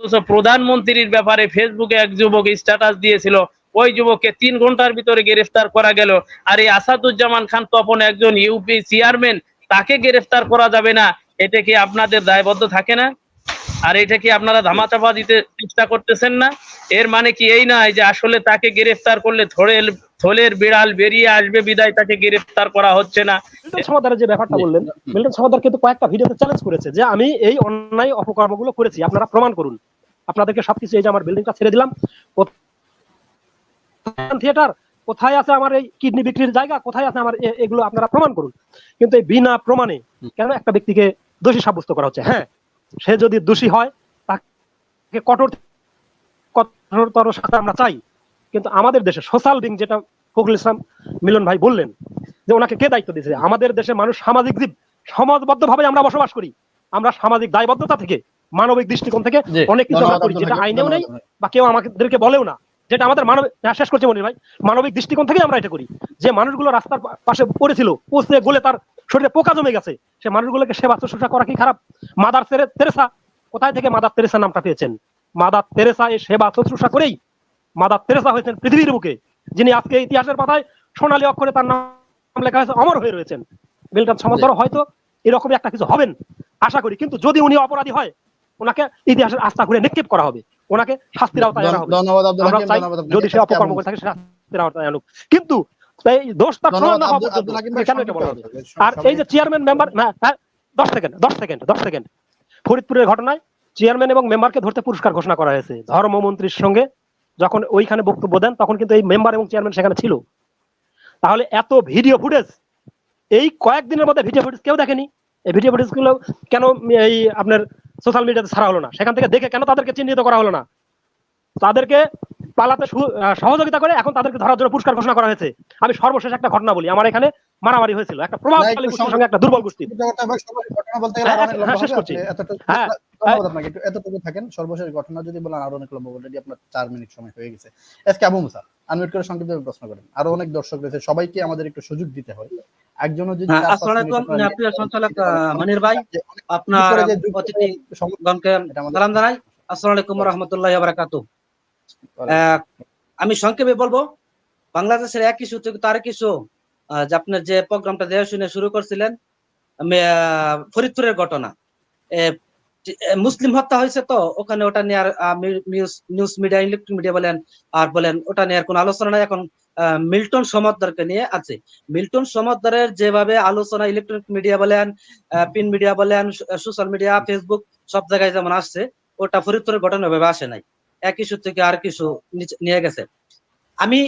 অথচ প্রধানমন্ত্রীর ব্যাপারে ফেসবুকে এক যুবক স্ট্যাটাস দিয়েছিল। ওই যুবককে তিন ঘণ্টার ভিতরে গ্রেফতার করা গেল। আর এই আসাদুজ্জামান খান তপন একজন ইউপি চেয়ারম্যান তাকে গ্রেফতার করা যাবে না। এটা কি আপনাদের দায়বদ্ধ থাকে না? আর এটা কি আপনারা ধামাচাপা দিতে চেষ্টা করতেছেন না? এর মানে কি এই নয় যে আসলে তাকে গ্রেফতার করলে থলের থলের বিড়াল বেরিয়ে আসবে বিদায় তাকে গ্রেফতার করা হচ্ছে না। মিল্টন সমাদারের যে ব্যাপারটা বললেন মিল্টন সমাদার কিন্তু কয়েকটা ভিডিওতে চ্যালেঞ্জ করেছে যে আমি এই অন্যায় অপকর্মগুলো করেছি আপনারা প্রমাণ করুন। আপনাদেরকে সবকিছু এই যে আমার বিল্ডিংটা ছেড়ে দিলাম। থিয়েটার কোথায় আছে আমার এই কিডনি বিক্রির জায়গা? কোথায় আছে আমার এগুলো আপনারা প্রমাণ করুন। কিন্তু এই বিনা প্রমাণে কেন একটা ব্যক্তিকে দোষী সাব্যস্ত করা হচ্ছে? হ্যাঁ সে যদি দোষী হয় তাকে কঠোর কঠোরতর শাস্তি আমরা চাই। কিন্তু আমাদের দেশে সোশ্যাল বিং যেটা ফখরুল ইসলাম মিলন ভাই বললেন যে ওনাকে কে দায়িত্ব দিয়েছে? আমাদের দেশে মানুষ সামাজিক জীব। সমাজবদ্ধ ভাবে আমরা বসবাস করি। আমরা সামাজিক দায়বদ্ধতা থেকে মানবিক দৃষ্টিকোণ থেকে অনেক কিছু আমরা করি যেটা আইনেও নেই বা কেউ আমাদেরকে বলেও না। যেটা আমাদের মানব হ্যাঁ, শেষ করছে মনির ভাই। মানবিক দৃষ্টিকোণ থেকে আমরা এটা করি। যে মানুষগুলো রাস্তার পাশে পড়েছিল পৌঁছে গলে তার শরীরে পোকা জমে গেছে। সে মানুষগুলোকে সেবা শুশ্রূষা করা কি খারাপ? Mother Teresa. কোথায় থেকে মাদার তেরেসা নামটা পেয়েছেন? মাদার তেরেসা এই সেবা শুশ্রূষা করেই মাদার তেরেসা হয়েছেন পৃথিবীর বুকে যিনি আজকে ইতিহাসের পাতায় সোনালী অক্ষরে তার নাম লেখা হয়েছে অমর হয়ে রয়েছেন। মিল্টন সমাদর হয়তো এরকমই একটা কিছু হবেন আশা করি। কিন্তু যদি উনি অপরাধী হয় ওনাকে ইতিহাসের আস্থা ঘুরে নিক্ষেপ করা হবে। ওনাকে শাস্তির আওতায় আনা হবে। ধন্যবাদ। যদি সে অপকর্ম করে থাকে শাস্তির আওতায় আনুক। কিন্তু এই দোষ প্রমাণ হওয়া পর্যন্ত। আব্দুল হাকিম ভাই কেন এটা বলা হবে আর এই যে চেয়ারম্যান মেম্বার দশ সেকেন্ড দশ সেকেন্ড দশ সেকেন্ড ফরিদপুরের ঘটনায় চেয়ারম্যান এবং মেম্বারকে ধরতে পুরস্কার ঘোষণা করা হয়েছে। ধর্মমন্ত্রীর সঙ্গে যখন ওইখানে বক্তব্য দেন তখন কিন্তু এই মেম্বার এবং চেয়ারম্যান সেখানে ছিল। তাহলে এত ভিডিও ফুটেজ এই কয়েকদিনের মধ্যে ভিডিও ফুটেজ কেউ দেখেনি? এই ভিডিও ফুটেজগুলো কেন এই আপনার সোশ্যাল মিডিয়াতে ছাড়া হলো না? সেখান থেকে দেখে কেন তাদেরকে চিহ্নিত করা হলো না? তাদেরকে পালাতে সহযোগিতা করে এখন তাদেরকে ধরার জন্য পুরস্কার ঘোষণা করা হয়েছে। আমি সর্বশেষ একটা ঘটনা বলি। আমার এখানে মারামারি হয়েছিল। একটা প্রভাবশালী গোষ্ঠীর সঙ্গে একটা দুর্বল গোষ্ঠী। ঘটনা সর্বশেষ ঘটনা বলতে গেলে হ্যাঁ, হ্যাঁ, শেষ করছি। হ্যাঁ, আপনাকে। একটু এতটুকু থাকেন। সর্বশেষ ঘটনা যদি বলেন আরও অনেক লম্বা অলরেডি আপনার চার মিনিট সময় হয়ে গেছে। আজকে আবু মুসা আনমিউট করে সংক্ষিপ্ত প্রশ্ন করেন। আরও অনেক দর্শক রয়েছে সবাইকে আমাদের একটু সুযোগ দিতে হয়। একজনও যদি হ্যাঁ, প্রিয় সঞ্চালক, ভাই। আপনার অতিথি সালাম জানাই। আসসালামু আলাইকুম রহমতুল্লাহ বারাকাতু আমি সংক্ষেপে বলব, বাংলাদেশের এক ইস্যু থেকে তার কিছু যে আপনার যে প্রোগ্রামটা দেওয়া শুনে শুরু করছিলেন ফরিদপুরের ঘটনা। মুসলিম হত্যা হয়েছে তো, ওখানে ওটা নিয়ে আর নিউজ মিডিয়া ইলেকট্রিক মিডিয়া বলেন, আর বলেন, ওটা নিয়ে আর কোনো আলোচনা নাই। এখন মিল্টন সমদ্দারকে নিয়ে আছে। মিল্টন সমদ্দারের যেভাবে আলোচনা ইলেকট্রনিক মিডিয়া বলেন প্রিন্ট মিডিয়া বলেন সোশ্যাল মিডিয়া, ফেসবুক, সব জায়গায় যেমন আসছে, ওটা ফরিদপুরের ঘটনা ভাবে আসে নাই। এক ইস্যু থেকে আর কিছু নিয়ে গেছে। আমি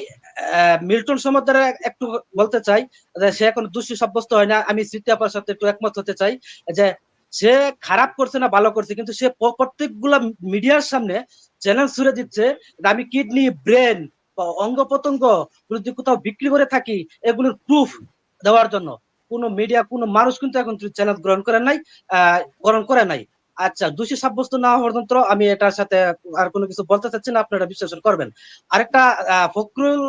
মিল্টন সমদ্দারের একটু বলতে চাই যে সে এখন দোষী সাব্যস্ত হয় না। আমি স্মৃতি আপার সাথে একটু একমত হতে চাই যে সে খারাপ করছে না ভালো করছে কিন্তু সে প্রত্যেকগুলা মিডিয়ার সামনে চ্যালেঞ্জ ছুড়ে দিচ্ছে আমি কিডনি ব্রেন অঙ্গ প্রত্যঙ্গ যদি কোথাও বিক্রি করে থাকি এগুলোর প্রুফ দেওয়ার জন্য। কোনো মিডিয়া কোনো মানুষ কিন্তু এখন চ্যালেঞ্জ গ্রহণ করে নাই আহ, গ্রহণ করে নাই। আচ্ছা দোষী সাব্যস্ত না হওয়া পর্যন্ত আমি এটার সাথে আর কোনো কিছু বলতে চাচ্ছি না আপনারা বিশ্লেষণ করবেন। আরেকটা আহ, ফখরুল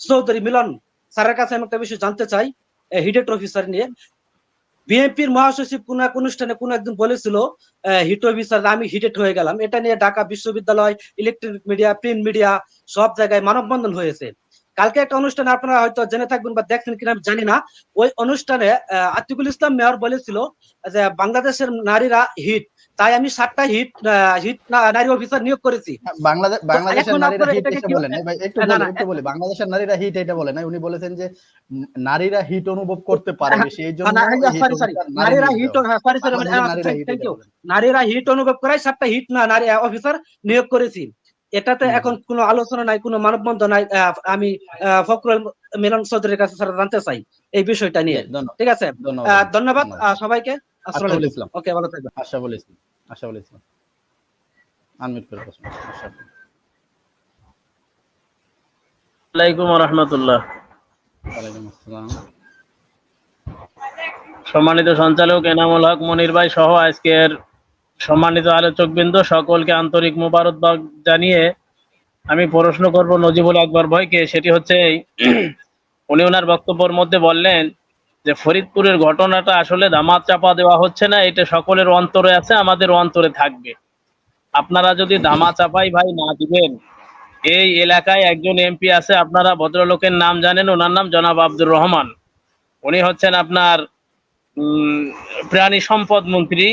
চৌধুরী মিলন স্যারের কাছে আমি একটা বিষয় জানতে চাই হিডেট অফিসার নিয়ে। বিএনপির মহাসচিব কোন এক অনুষ্ঠানে কোন একদিন বলেছিল হিট অফিসার আমি হিটেড হয়ে গেলাম। এটা নিয়ে ঢাকা বিশ্ববিদ্যালয় ইলেকট্রনিক মিডিয়া প্রিন্ট মিডিয়া সব জায়গায় মানববন্ধন হয়েছে। কালকে একটা অনুষ্ঠানে আপনারা হয়তো জেনে থাকবেন বা দেখছেন কিনা আমি জানি না। ওই অনুষ্ঠানে আতিকুল ইসলাম মেয়র বলেছিল যে বাংলাদেশের নারীরা হিট। তাই আমি সাতটা হিট হিট নারী অফিসার নিয়োগ করেছি। বাংলাদেশের নারীরা হিট এটা কি- বলে একটু না, একটু বলি। বাংলাদেশের নারীরা হিট এটা বলে উনি বলেছেন যে নারীরা হিট অনুভব করতে পারে বেশি। এই জন্য নারীরা হিট সরি সরি নারীরা হিট থ্যাংক ইউ নারীরা হিট অনুভব করাই সাতটা হিট না নারী অফিসার নিয়োগ করেছি। এটাতে এখন কোনো আলোচনা নাই কোনো মানববন্ধন নাই আমি ফখরুল মিলন চৌধুরীর কাছে স্যার জানতে চাই এই বিষয়টা নিয়ে। ঠিক আছে? ধন্যবাদ। সবাইকে। আসসালামু ইসলাম। ওকে ভালো থাকবেন। ইসলাম। ইসলাম। আনমিউট করে প্রশ্ন আশরাফুল। ওয়ালাইকুম রহমতুল্লাহ ওয়ালাইকুম আসসালাম। সম্মানিত সঞ্চালক এনামুল হক মনির ভাই সহ আজকের সম্মানিত আলোচকবৃন্দ, সকলকে আন্তরিক মোবারকবাদ জানিয়ে আমি প্রশ্ন করব নজিবুল আকবর ভাইকে। সেটি হচ্ছে উনি ওনার বক্তব্যের মধ্যে বললেন যে, ফরিদপুরের ঘটনাটা আসলে দামাত চাপা দেওয়া হচ্ছে না, এটা সকলের অন্তরে আছে, আমাদের অন্তরে থাকবে। আপনারা যদি দামা চাপাই ভাই না দিবেন, এই এলাকায় একজন এমপি আছে, আপনারা ভদ্রলোকের নাম জানেন, ওনার নাম জনাব আব্দুর রহমান। উনি হচ্ছেন আপনার প্রাণী সম্পদ মন্ত্রী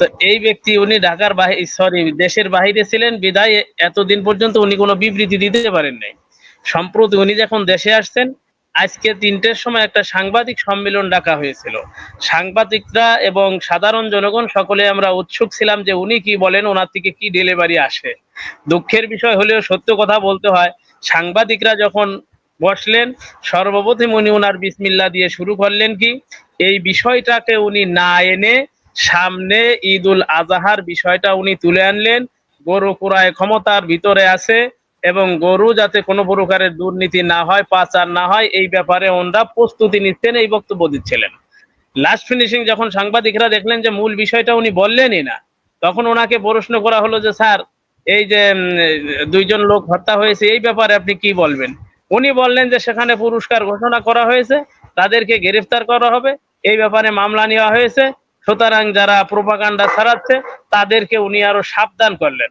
তো এই ব্যক্তি উনি ঢাকার বাহির সরি দেশের বাহিরে ছিলেন, বিদায় এতদিন পর্যন্ত উনি কোনো বিবৃতি দিতে পারেন নাই। সম্প্রতি উনি যখন দেশে আসছেন, আজকে তিনটের সময় একটা সাংবাদিক সম্মেলন ডাকা হয়েছিল। সাংবাদিকরা এবং সাধারণ জনগণ সকলে আমরা উৎসুক ছিলাম যে উনি কি বলেন, ওনার থেকে কি ডেলিভারি আসে। দুঃখের বিষয় হলেও সত্য কথা বলতে হয়, সাংবাদিকরা যখন বসলেন, সর্বপ্রথম উনি ওনার বিসমিল্লা দিয়ে শুরু করলেন কি, এই বিষয়টাকে উনি না এনে সামনে ঈদ উল আজহার বিষয়টা উনি তুলে আনলেন। গরু কুড়ায় ক্ষমতার ভিতরে আছে এবং গরু যাতে কোনো প্রকারের দুর্নীতি না হয়, পাচার না হয়, এই ব্যাপারে ওনরা প্রস্তুতি নিচ্ছেন, এই বক্তব্য দিচ্ছিলেন। লাস্ট ফিনিশিং যখন সাংবাদিকরা দেখলেন যে মূল বিষয়টা উনি বললেনই না, তখন ওনাকে প্রশ্ন করা হলো যে, স্যার, এই যে দুইজন লোক হত্যা হয়েছে, এই ব্যাপারে আপনি কি বলবেন? উনি বললেন যে, সেখানে পুরস্কার ঘোষণা করা হয়েছে, তাদেরকে গ্রেফতার করা হবে, এই ব্যাপারে মামলা নেওয়া হয়েছে সুতরাং যারা প্রোপাগান্ডা ছড়াচ্ছে তাদেরকে উনি আরও সাবধান করলেন।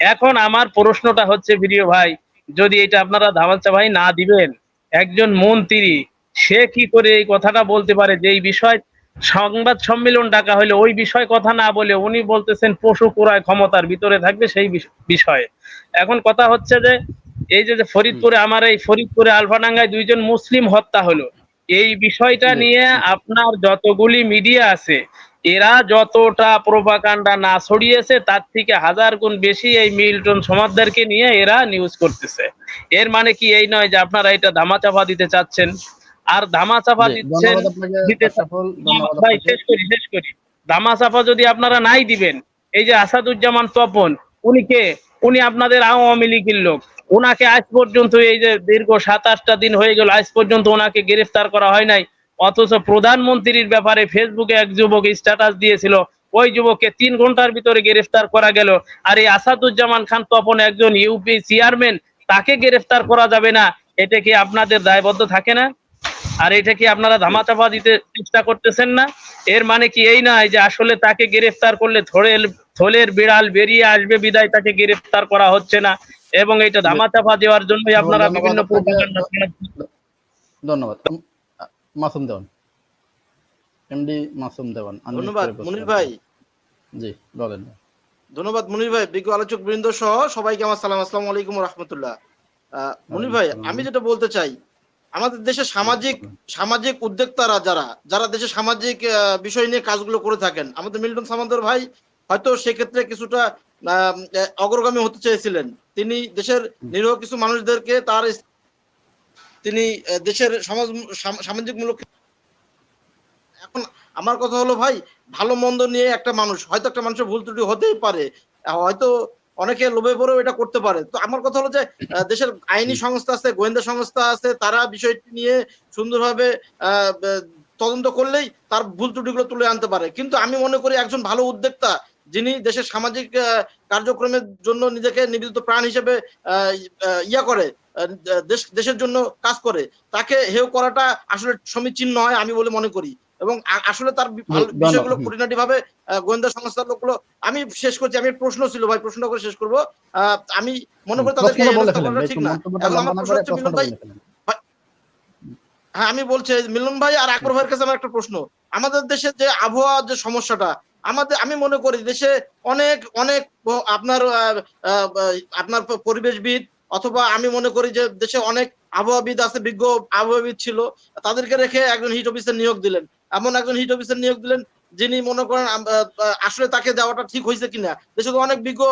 এখন আমার প্রশ্নটা হচ্ছে ভিডিও ভাই যদি এটা আপনারা ধামাচা ভাই না দিবেন একজন মন্ত্রী সে কি করে এই কথাটা বলতে পারে যে এই বিষয়? সংবাদ সম্মেলন ডাকা হলে ওই বিষয় কথা না বলে উনি বলতেছেন পশু কুড়ায় ক্ষমতার ভিতরে থাকবে সেই বিষ- বিষয়ে। এখন কথা হচ্ছে যে এই যে যে ফরিদপুরে আমার এই ফরিদপুরে আলফাডাঙ্গায় দুইজন মুসলিম হত্যা হলো। এই বিষয়টা নিয়ে আপনার যতগুলি মিডিয়া আছে এরা যতটা প্রোপাকাণ্ডা না ছড়িয়েছে তার থেকে হাজার গুণ বেশি এই মিল্টন সমাদদারকে নিয়ে এরা নিউজ করতেছে। এর মানে কি? এই নয় যে আপনারা এটা ধামাচাপা দিতে চাচ্ছেন। আর ধামাচাপা দিচ্ছেন দিতে ভাই শেষ করি শেষ করি। ধামাচাপা যদি আপনারা নাই দিবেন এই যে আসাদুজ্জামান তপন উনি কে? উনি আপনাদের আওয়ামী লীগের লোক। ওনাকে আজ পর্যন্ত এই যে দীর্ঘ সাত আটটা দিন হয়ে গেল আজ পর্যন্ত ওনাকে গ্রেফতার করা হয় নাই। অথচ প্রধানমন্ত্রীর ব্যাপারে ফেসবুকে এক যুবক স্ট্যাটাস দিয়েছিল। ওই যুবককে তিন ঘণ্টার ভিতরে গ্রেফতার করা গেল। আর এই আসাদুজ্জামান খান তপন একজন ইউপি চেয়ারম্যান তাকে গ্রেফতার করা যাবে না। এটা কি আপনাদের দায়বদ্ধ থাকে না? আর এটা কি আপনারা ধামাচাপা দিতে চেষ্টা করতেছেন না? এর মানে কি এই নয় যে আসলে তাকে গ্রেফতার করলে থলের থলের বিড়াল বেরিয়ে আসবে বিদায় তাকে গ্রেফতার করা হচ্ছে না। এবং এটা ধামাচাপা দেওয়ার জন্যই আপনারা বিভিন্ন। ধন্যবাদ। মাসুম দেওয়ান। এমডি মাসুম দেওয়ান ধন্যবাদ মুনির ভাই। জি বলেন। ধন্যবাদ মুনির ভাই। বিজ্ঞ আলোচক বৃন্দ সহ সবাইকে আমার সালাম। আসসালামু আলাইকুম রহমতুল্লাহ। মুনির ভাই আমি যেটা বলতে চাই আমাদের দেশে সামাজিক সামাজিক উদ্যোক্তারা যারা যারা দেশে সামাজিক বিষয় নিয়ে কাজগুলো করে থাকেন আমাদের মিল্টন সামান্তর ভাই হয়তো সেক্ষেত্রে কিছুটা অগ্রগামী হতে চেয়েছিলেন। তিনি দেশের নিরীহ কিছু মানুষদেরকে তার তিনি দেশের সমাজ সাম- সামাজিকমূলক এখন আমার কথা হলো ভাই ভালো মন্দ নিয়ে একটা মানুষ হয়তো একটা মানুষের ভুল ত্রুটি হতেই পারে হয়তো অনেকে লোভে পড়েও এটা করতে পারে। তো আমার কথা হলো যে দেশের আইনি সংস্থা আছে গোয়েন্দা সংস্থা আছে তারা বিষয়টি নিয়ে সুন্দরভাবে আহ, তদন্ত করলেই তার ভুল ত্রুটিগুলো তুলে আনতে পারে। কিন্তু আমি মনে করি একজন ভালো উদ্যোক্তা যিনি দেশের সামাজিক কার্যক্রমের জন্য নিজেকে নিবেদিত প্রাণ হিসেবে ইয়া করে দেশ দেশের জন্য কাজ করে তাকে হেয় করাটা আসলে সমীচীন নয় আমি বলে মনে করি এবং আসলে তার। বিষয়গুলো। খুঁটিনাটি ভাবে গোয়েন্দা সংস্থার লোকগুলো আমি শেষ করছি আমি প্রশ্ন ছিল ভাই প্রশ্নটা করে শেষ করব আহ, আমি মনে করি তাদেরকে ঠিক না এখন আমার প্রশ্ন হচ্ছে মিলন ভাই হ্যাঁ আমি বলছি মিলন ভাই আর আকবর ভাইয়ের কাছে আমার একটা প্রশ্ন আমাদের দেশের যে আবহাওয়ার যে সমস্যাটা আমাদের আমি মনে করি দেশে অনেক অনেক আপনার আপনার পরিবেশবিদ অথবা আমি মনে করি যে দেশে অনেক আবহাওয়াবিদ আছে বিজ্ঞ আবহাওয়াবিদ ছিল তাদেরকে রেখে একজন হিট অফিসার নিয়োগ দিলেন। এমন একজন হিট অফিসার নিয়োগ দিলেন যিনি মনে করেন আসলে তাকে দেওয়াটা ঠিক হয়েছে কিনা। দেশে তো অনেক বিজ্ঞ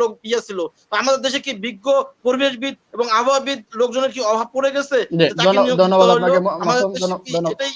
লোক ইয়ে ছিল। আমাদের দেশে কি বিজ্ঞ পরিবেশবিদ এবং আবহাওয়াবিদ লোকজনের কি অভাব পড়ে গেছে? ধন্যবাদ আপনাকে,